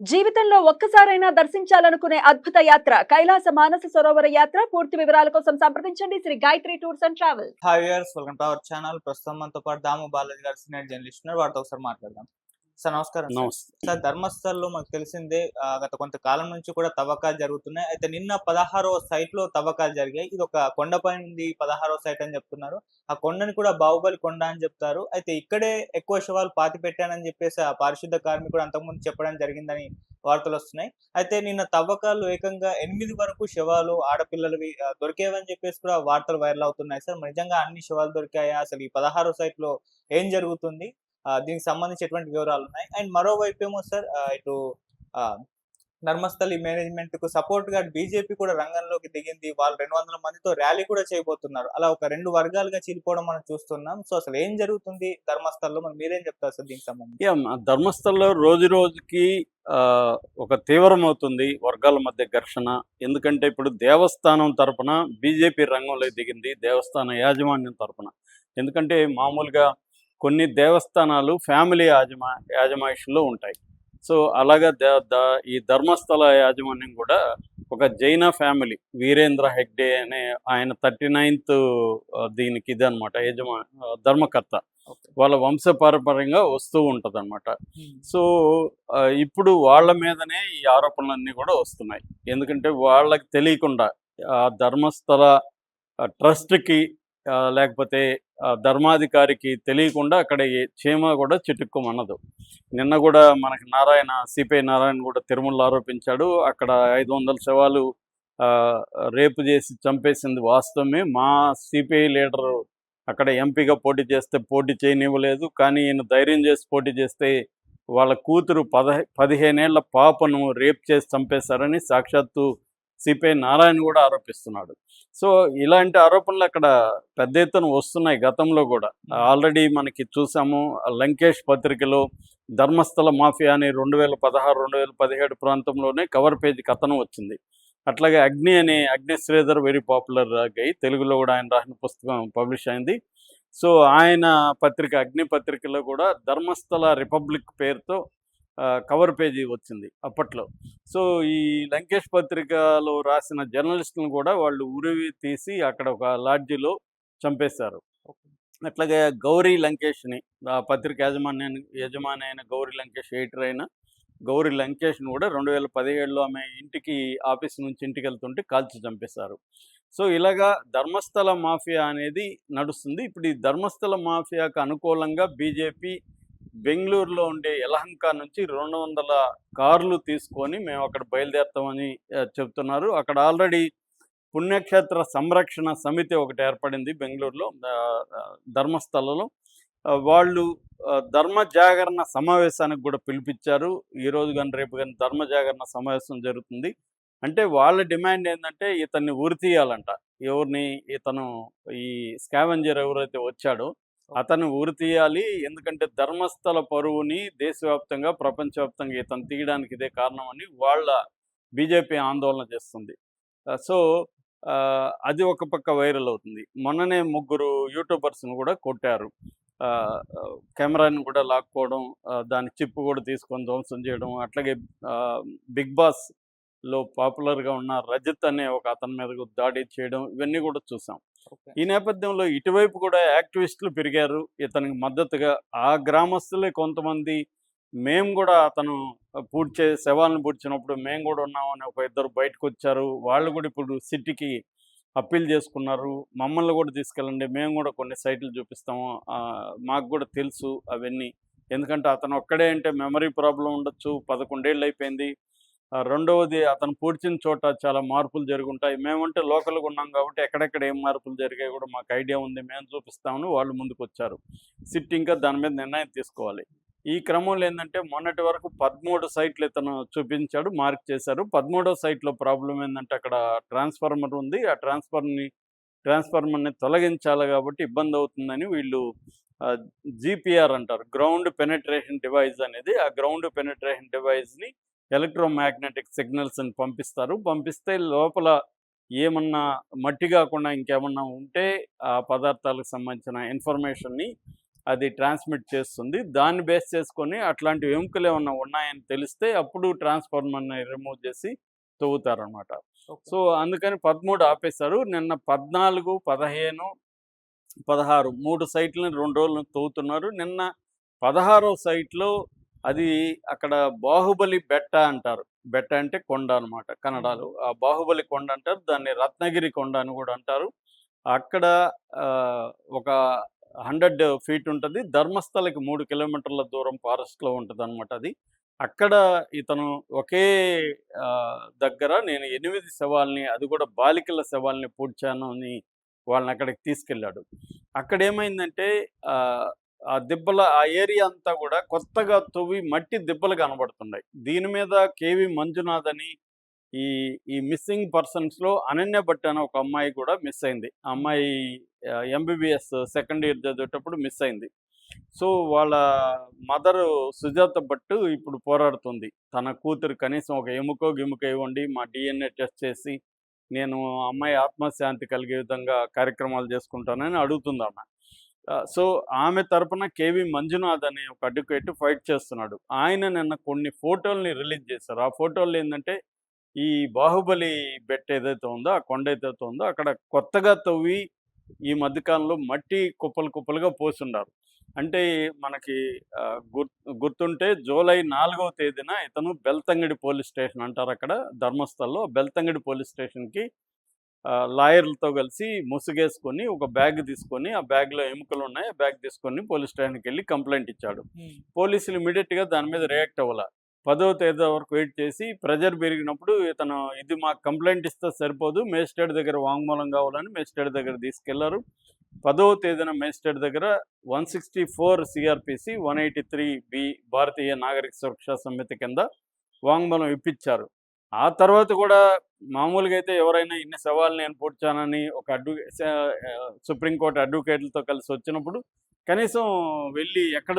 జీవితంలో ఒక్కసారైనా దర్శించాలనుకునే అద్భుత యాత్ర కైలాస మానస సరోవర యాత్ర. పూర్తి వివరాల కోసం సంప్రదించండి. Shri Gayatri tours and travels. Hi viewers welcome to our channel ప్రస్తుతం మనతో పాటు దాము బాలాజీ గారు సీనియర్ జర్నలిస్ట్ వారితో ఒకసారి మాట్లాడదాం. సార్ నమస్కారం సార్. నమస్తే. సార్ ధర్మస్థల్లో మనకు తెలిసిందే గత కొంతకాలం నుంచి కూడా తవ్వకాలు జరుగుతున్నాయి. అయితే నిన్న పదహారో సైట్లో తవ్వకాలు జరిగాయి. ఇది ఒక కొండపై ఉంది పదహారో సైట్ అని చెప్తున్నారు. ఆ కొండని కూడా బాహుబలి కొండ అని చెప్తారు. అయితే ఇక్కడే ఎక్కువ శవాలు పాతి పెట్టానని చెప్పేసి ఆ పారిశుద్ధ కార్మికుడు అంతకుముందు చెప్పడం జరిగిందని వార్తలు వస్తున్నాయి. అయితే నిన్న తవ్వకాలు ఏకంగా ఎనిమిది వరకు శవాలు ఆడపిల్లలవి దొరికేవని చెప్పేసి కూడా వార్తలు వైరల్ అవుతున్నాయి సార్. నిజంగా అన్ని శవాలు దొరికాయా? అసలు ఈ పదహారో సైట్లో ఏం జరుగుతుంది? దీనికి సంబంధించి ఎటువంటి వివరాలు ఉన్నాయి అండ్ మరోవైపు ఏమో సార్ ఇటు నర్మస్థలి ధర్మస్థలి మేనేజ్మెంట్కు సపోర్ట్గా బీజేపీ కూడా రంగంలోకి దిగింది. వాళ్ళు రెండు వందల మందితో ర్యాలీ కూడా చేయబోతున్నారు. అలా ఒక రెండు వర్గాలుగా చీలిపోవడం మనం చూస్తున్నాం. సో అసలు ఏం జరుగుతుంది ధర్మస్థల్లో? మనం మీరేం చెప్తారు సార్ దీనికి సంబంధించి? ధర్మస్థల్లో రోజు రోజుకి ఆ, ఒక తీవ్రమవుతుంది వర్గాల మధ్య ఘర్షణ. ఎందుకంటే ఇప్పుడు దేవస్థానం తరపున బీజేపీ రంగంలో దిగింది. దేవస్థాన యాజమాన్యం తరపున. ఎందుకంటే మామూలుగా కొన్ని దేవస్థానాలు ఫ్యామిలీ యాజమా యాజమాయిషంలో ఉంటాయి. సో అలాగా ఈ ధర్మస్థల యాజమాన్యం కూడా ఒక జైన ఫ్యామిలీ. వీరేంద్ర హెగ్డే అనే ఆయన థర్టీ నైన్త్ దీనికి ఇది అనమాట యజమా ధర్మకర్త. వాళ్ళ వంశపారపర్యంగా వస్తూ ఉంటుంది అనమాట సో ఇప్పుడు వాళ్ళ మీదనే ఈ ఆరోపణలన్నీ కూడా వస్తున్నాయి. ఎందుకంటే వాళ్ళకి తెలియకుండా ఆ ధర్మస్థల ట్రస్ట్కి లేకపోతే ధర్మాధికారికి తెలియకుండా అక్కడ చీమ కూడా చిటుక్కుమన్నదు. నిన్న కూడా మనకి నారాయణ సిపిఐ నారాయణ కూడా తిరుమల ఆరోపించాడు. అక్కడ ఐదు వందల శవాలు ఆ, రేపు చేసి చంపేసింది వాస్తవమే. మా సిపిఐ లీడర్ అక్కడ ఎంపీగా పోటీ చేస్తే పోటీ చేయనివ్వలేదు. కానీ ఈయన ధైర్యం చేసి పోటీ చేస్తే వాళ్ళ కూతురు పద పదిహేనేళ్ళ పాపను రేప్ చేసి చంపేశారని సాక్షాత్తు సిపిఐ నారాయణ కూడా ఆరోపిస్తున్నాడు. సో ఇలాంటి ఆరోపణలు అక్కడ పెద్ద ఎత్తున వస్తున్నాయి గతంలో కూడా. ఆల్రెడీ మనకి చూసాము లంకేష్ పత్రికలో ధర్మస్థల మాఫియా అని రెండు వేల పదహారు రెండు వేల పదిహేడు ప్రాంతంలోనే కవర్ పేజీ కథనం వచ్చింది. అట్లాగే అగ్ని అనే అగ్ని శ్రీధర్ వెరీ పాపులర్ అయ్యి తెలుగులో కూడా ఆయన రాసిన పుస్తకం పబ్లిష్ అయింది. సో ఆయన పత్రిక అగ్ని పత్రికలో కూడా ధర్మస్థల రిపబ్లిక్ పేరుతో కవర్ పేజీ వచ్చింది అప్పట్లో. సో ఈ లంకేష్ పత్రికలో రాసిన జర్నలిస్టులను కూడా వాళ్ళు ఉరివి తీసి అక్కడ ఒక లాడ్జిలో చంపేశారు. అట్లాగే గౌరీ లంకేష్ని ఆ పత్రిక యాజమాన్యాన్ని యజమాని అయిన గౌరీ లంకేష్ ఎడిటర్ అయిన గౌరీ లంకేష్ని కూడా రెండు వేల పదిహేడులో ఆమె ఇంటికి ఆఫీస్ నుంచి ఇంటికి వెళ్తుంటే కాల్చి చంపేశారు. సో ఇలాగా ధర్మస్థల మాఫియా అనేది నడుస్తుంది. ఇప్పుడు ఈ ధర్మస్థల మాఫియాకు అనుకూలంగా బీజేపీ బెంగళూరులో ఉండే యలహంక నుంచి రెండు వందల కార్లు తీసుకొని మేము అక్కడ బయలుదేరుతామని చెప్తున్నారు. అక్కడ ఆల్రెడీ పుణ్యక్షేత్ర సంరక్షణ సమితి ఒకటి ఏర్పడింది బెంగళూరులో ధర్మస్థలలో. వాళ్ళు ధర్మ జాగరణ సమావేశానికి కూడా పిలిపించారు. ఈ రోజు కానీ రేపు కానీ ధర్మ జాగరణ సమావేశం జరుగుతుంది. అంటే వాళ్ళ డిమాండ్ ఏంటంటే ఇతన్ని ఉరి తీయాలంట. ఎవరిని ఇతను ఈ స్కావెంజర్ ఎవరైతే వచ్చాడో అతను ఊరు తీయాలి. ఎందుకంటే ధర్మస్థల పరువుని దేశవ్యాప్తంగా ప్రపంచవ్యాప్తంగా ఇతను తీయడానికి ఇదే కారణం అని వాళ్ళ బీజేపీ ఆందోళన చేస్తుంది. సో అది ఒక పక్క వైరల్ అవుతుంది. మొన్ననే ముగ్గురు యూట్యూబర్స్ని కూడా కొట్టారు. కెమెరాని కూడా లాక్కోవడం దాని చిప్ కూడా తీసుకొని ధ్వంసం చేయడం అట్లాగే బిగ్ బాస్లో పాపులర్గా ఉన్న రజత్ అనే ఒక అతని మీద దాడి చేయడం ఇవన్నీ కూడా చూసాం. ఈ నేపథ్యంలో ఇటువైపు కూడా యాక్టివిస్టులు పెరిగారు. ఇతనికి మద్దతుగా ఆ గ్రామస్తులే కొంతమంది. మేము కూడా అతను పూడ్చే శవాలను పూడ్చినప్పుడు మేము కూడా ఉన్నామని ఒక ఇద్దరు బయటకు వచ్చారు వాళ్ళు కూడా ఇప్పుడు సిటీకి అప్పీల్ చేసుకున్నారు. మమ్మల్ని కూడా తీసుకెళ్ళండి. మేము కూడా కొన్ని సైట్లు చూపిస్తాము. మాకు కూడా తెలుసు అవన్నీ. ఎందుకంటే అతను ఒక్కడే అంటే మెమరీ ప్రాబ్లం ఉండొచ్చు. పదకొండేళ్ళు అయిపోయింది రెండవది అతను పూడ్చిన చోట చాలా మార్పులు జరుగుంటాయి. మేమంటే లోకల్గా ఉన్నాం కాబట్టి ఎక్కడెక్కడ ఏం మార్పులు జరిగాయి కూడా మాకు ఐడియా ఉంది. మేము చూపిస్తామని వాళ్ళు ముందుకు వచ్చారు సిట్ ఇంకా దాని మీద నిర్ణయం తీసుకోవాలి. ఈ క్రమంలో ఏంటంటే మొన్నటి వరకు పదమూడు సైట్లు ఇతను చూపించాడు మార్క్ చేశారు. పదమూడో సైట్లో ప్రాబ్లం ఏంటంటే అక్కడ ట్రాన్స్ఫార్మర్ ఉంది. ఆ ట్రాన్స్ఫార్మర్ని ట్రాన్స్ఫార్మర్ని తొలగించాలి కాబట్టి ఇబ్బంది అవుతుందని వీళ్ళు జీపీఆర్ అంటారు. గ్రౌండ్ పెనట్రేషన్ డివైస్ అనేది ఆ గ్రౌండ్ పెనట్రేషన్ డివైస్ని ఎలక్ట్రోమాగ్నెటిక్ సిగ్నల్స్ని పంపిస్తారు. పంపిస్తే లోపల ఏమన్నా మట్టి కాకుండా ఇంకేమన్నా ఉంటే ఆ పదార్థాలకు సంబంధించిన ఇన్ఫర్మేషన్ని అది ట్రాన్స్మిట్ చేస్తుంది. దాన్ని బేస్ చేసుకొని అట్లాంటి ఎముకలు ఏమన్నా ఉన్నాయని తెలిస్తే అప్పుడు ట్రాన్స్ఫార్మర్ని రిమూవ్ చేసి తవ్వుతారనమాట సో అందుకని పదమూడు ఆపేశారు. నిన్న పద్నాలుగు పదిహేను పదహారు మూడు సైట్లను రెండు రోజులు తవ్వుతున్నారు. నిన్న పదహారో సైట్లో అది అక్కడ బాహుబలి బెట్ట అంటారు. బెట్ట అంటే కొండ అనమాట కన్నడలో. ఆ బాహుబలి కొండ అంటారు. దాన్ని రత్నగిరి కొండ అని కూడా అంటారు. అక్కడ ఒక హండ్రెడ్ ఫీట్ ఉంటుంది. ధర్మస్థలకి మూడు కిలోమీటర్ల దూరం ఫారెస్ట్లో ఉంటుంది అనమాట అది. అక్కడ ఇతను ఒకే దగ్గర నేను ఎనిమిది శవాల్ని అది కూడా బాలికల శవాల్ని పూడ్చాను అని వాళ్ళని అక్కడికి తీసుకెళ్ళాడు. అక్కడ ఏమైందంటే ఆ, దిబ్బల ఆ ఏరియా అంతా కూడా కొత్తగా తవ్వి మట్టి దిబ్బలు కనబడుతున్నాయి. దీని మీద కేవి మంజునాథ్ అని ఈ ఈ మిస్సింగ్ పర్సన్స్లో అనన్య భట్ అనే ఒక అమ్మాయి కూడా మిస్ అయింది. ఆ అమ్మాయి ఎంబీబీఎస్ సెకండ్ ఇయర్ చదివేటప్పుడు మిస్ అయింది. సో వాళ్ళ మదర్ సుజాత భట్ ఇప్పుడు పోరాడుతుంది. తన కూతురు కనీసం ఒక ఎముకో గిముకో ఇవ్వండి మా డిఎన్ఏ టెస్ట్ చేసి నేను అమ్మాయి ఆత్మశాంతి కలిగే విధంగా కార్యక్రమాలు చేసుకుంటానని అడుగుతుంది ఆమె. సో ఆమె తరపున కేవి మంజునాథ్ అనే ఒక అడ్వకేట్ ఫైట్ చేస్తున్నాడు. ఆయన నిన్న కొన్ని ఫోటోల్ని రిలీజ్ చేశారు. ఆ ఫోటోలు ఏంటంటే ఈ బాహుబలి బెట్ ఏదైతే ఉందో ఆ కొండ ఏదైతే ఉందో అక్కడ కొత్తగా తవ్వి ఈ మధ్యకాలంలో మట్టి కుప్పలు కుప్పలుగా పోసుండారు. అంటే మనకి గుర్ గుర్తుంటే జూలై నాలుగవ తేదీన ఇతను బెల్తంగిడి పోలీస్ స్టేషన్ అంటారు అక్కడ ధర్మస్థల్లో బెల్తంగిడి పోలీస్ స్టేషన్కి లాయర్లతో కలిసి ముసుగేసుకొని ఒక బ్యాగ్ తీసుకొని ఆ బ్యాగ్లో ఎముకలు ఉన్నాయి ఆ బ్యాగ్ తీసుకొని పోలీస్ స్టేషన్కి వెళ్ళి కంప్లైంట్ ఇచ్చాడు. పోలీసులు ఇమీడియట్గా దాని మీద రియాక్ట్ అవ్వాల. పదవ తేదీ వరకు వెయిట్ చేసి ప్రెజర్ పెరిగినప్పుడు ఇతను ఇది మాకు కంప్లైంట్ ఇస్తే సరిపోదు మేజిస్ట్రేట్ దగ్గర వాంగ్మూలం కావాలని మేజిస్ట్రేట్ దగ్గర తీసుకెళ్ళారు. పదవ తేదీన మేజిస్ట్రేట్ దగ్గర one sixty four CrPC one eighty three B Bharatiya Nagarik Suraksha Samiti కింద వాంగ్మూలం ఇప్పించారు. ఆ తర్వాత కూడా మామూలుగా అయితే ఎవరైనా ఇన్ని సవాళ్ళు నేను పూడ్చానని ఒక అడ్వకే సుప్రీంకోర్టు అడ్వకేట్లతో కలిసి వచ్చినప్పుడు కనీసం వెళ్ళి ఎక్కడ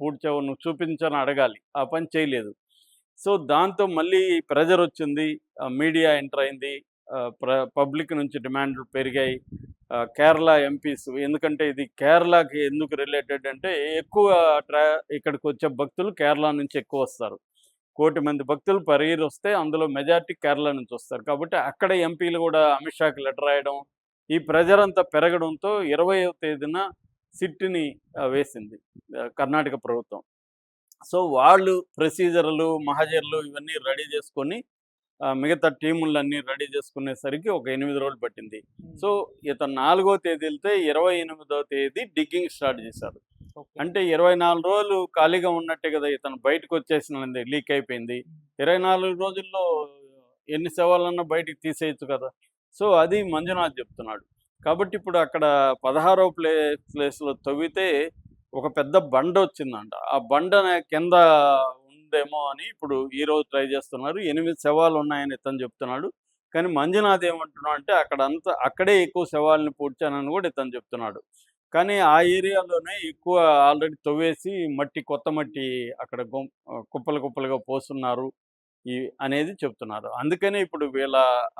పూడ్చావు నువ్వు చూపించని అడగాలి. ఆ పని చేయలేదు. సో దాంతో మళ్ళీ ప్రెజర్ వచ్చింది. మీడియా ఎంటర్ అయింది. ప్ర పబ్లిక్ నుంచి డిమాండ్లు పెరిగాయి. కేరళ ఎంపీస్ ఎందుకంటే ఇది కేరళకి ఎందుకు రిలేటెడ్ అంటే ఎక్కువ ట్రా ఇక్కడికి వచ్చే భక్తులు కేరళ నుంచి ఎక్కువ వస్తారు. కోటి మంది భక్తులు పర్ ఇయర్ వస్తే అందులో మెజారిటీ కేరళ నుంచి వస్తారు. కాబట్టి అక్కడ ఎంపీలు కూడా అమిత్ షాకి లెటర్ రాయడం ఈ ప్రెజర్ అంతా పెరగడంతో ఇరవయవ తేదీన సిట్ని ఆ, వేసింది కర్ణాటక ప్రభుత్వం. సో వాళ్ళు ప్రొసీజర్లు మహజర్లు ఇవన్నీ రెడీ చేసుకొని మిగతా టీములన్నీ రెడీ చేసుకునేసరికి ఒక ఎనిమిది రోజులు పట్టింది. సో ఇతను నాలుగో తేదీ వెళ్తే ఇరవై ఎనిమిదో తేదీ డిగ్గింగ్ స్టార్ట్ చేశారు. అంటే ఇరవై నాలుగు రోజులు ఖాళీగా ఉన్నట్టే కదా ఇతను బయటకు వచ్చేసినది లీక్ అయిపోయింది ఇరవై నాలుగు రోజుల్లో ఎన్ని సవాళ్ళన్నా బయటికి తీసేయచ్చు కదా. సో అది మంజునాథ్ చెప్తున్నాడు. కాబట్టి ఇప్పుడు అక్కడ పదహారో ప్లే ప్లేస్లో తవ్వితే ఒక పెద్ద బండ వచ్చిందంట. ఆ బండ కింద ఉందేమో అని ఇప్పుడు ఈ రోజు ట్రై చేస్తున్నారు. ఎనిమిది శవాలు ఉన్నాయని ఇతను చెప్తున్నాడు. కానీ మంజునాథ్ ఏమంటున్నాడు అంటే అక్కడ అంతా అక్కడే ఎక్కువ శవాలని పూడ్చానని కూడా ఇతను చెప్తున్నాడు. కానీ ఆ ఏరియాలోనే ఎక్కువ ఆల్రెడీ తవ్వేసి మట్టి కొత్త మట్టి అక్కడ కుప్పలు కుప్పలుగా పోస్తున్నారు. ఈ అనేది చెప్తున్నారు. అందుకనే ఇప్పుడు వీళ్ళ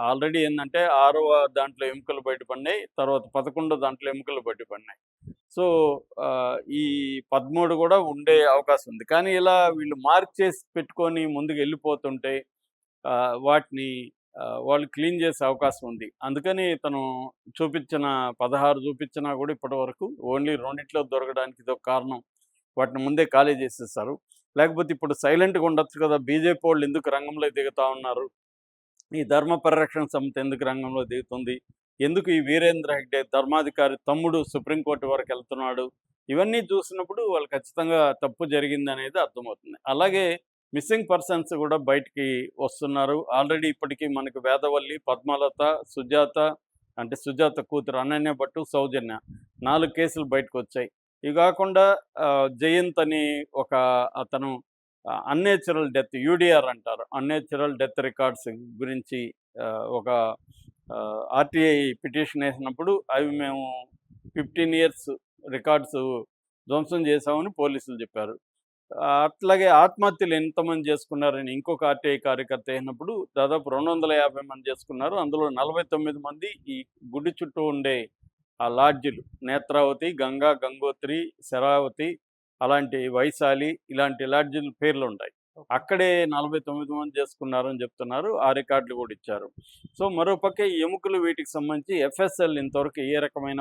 ఆల్రెడీ ఏంటంటే ఆరవ దాంట్లో ఎముకలు బయటపడినాయి తర్వాత పదకొండో దాంట్లో ఎముకలు బయటపడినాయి. సో ఈ పదమూడు కూడా ఉండే అవకాశం ఉంది. కానీ ఇలా వీళ్ళు మార్క్ చేసి పెట్టుకొని ముందుకు వెళ్ళిపోతుంటే వాటిని వాళ్ళు క్లీన్ చేసే అవకాశం ఉంది. అందుకని తను చూపించిన పదహారు చూపించినా కూడా ఇప్పటి వరకు ఓన్లీ రెండిట్లో దొరకడానికి ఇదొక కారణం. వాటిని ముందే ఖాళీ చేసేస్తారు లేకపోతే ఇప్పుడు సైలెంట్గా ఉండొచ్చు కదా! బీజేపీ వాళ్ళు ఎందుకు రంగంలో దిగుతా ఉన్నారు? ఈ ధర్మ పరిరక్షణ సమితి ఎందుకు రంగంలో దిగుతుంది? ఎందుకు ఈ వీరేంద్ర హెగ్డే ధర్మాధికారి తమ్ముడు సుప్రీంకోర్టు వరకు వెళ్తున్నాడు? ఇవన్నీ చూసినప్పుడు వాళ్ళు ఖచ్చితంగా తప్పు జరిగింది అనేది అర్థమవుతుంది. అలాగే మిస్సింగ్ పర్సన్స్ కూడా బయటికి వస్తున్నారు. ఆల్రెడీ ఇప్పటికీ మనకు వేదవల్లి పద్మలత సుజాత అంటే సుజాత కూతురు అనన్య భట్టు సౌజన్య నాలుగు కేసులు బయటకు వచ్చాయి ఇవి కాకుండా జయంత్ అని ఒక అతను అన్నేచురల్ డెత్ యూడిఆర్ అంటారు. అన్నేచురల్ డెత్ రికార్డ్స్ గురించి ఒక ఆర్టీఐ పిటిషన్ వేసినప్పుడు అవి మేము ఫిఫ్టీన్ ఇయర్స్ రికార్డ్స్ ధ్వంసం చేశామని పోలీసులు చెప్పారు. అట్లాగే ఆత్మహత్యలు ఎంతమంది చేసుకున్నారని ఇంకొక ఆర్టీఐ కార్యకర్త అయినప్పుడు దాదాపు రెండు వందల యాభై మంది చేసుకున్నారు. అందులో నలభై తొమ్మిది మంది ఈ గుడి చుట్టూ ఉండే ఆ లాడ్జిలు. నేత్రావతి గంగా గంగోత్రి శరావతి అలాంటి వైశాలి ఇలాంటి లాడ్జిల పేర్లు ఉంటాయి. అక్కడే నలభై తొమ్మిది మంది చేసుకున్నారని చెప్తున్నారు. ఆ రికార్డులు కూడా ఇచ్చారు. సో మరోపక్క ఈ ఎముకలు వీటికి సంబంధించి ఎఫ్ఎస్ఎల్ ఇంతవరకు ఏ రకమైన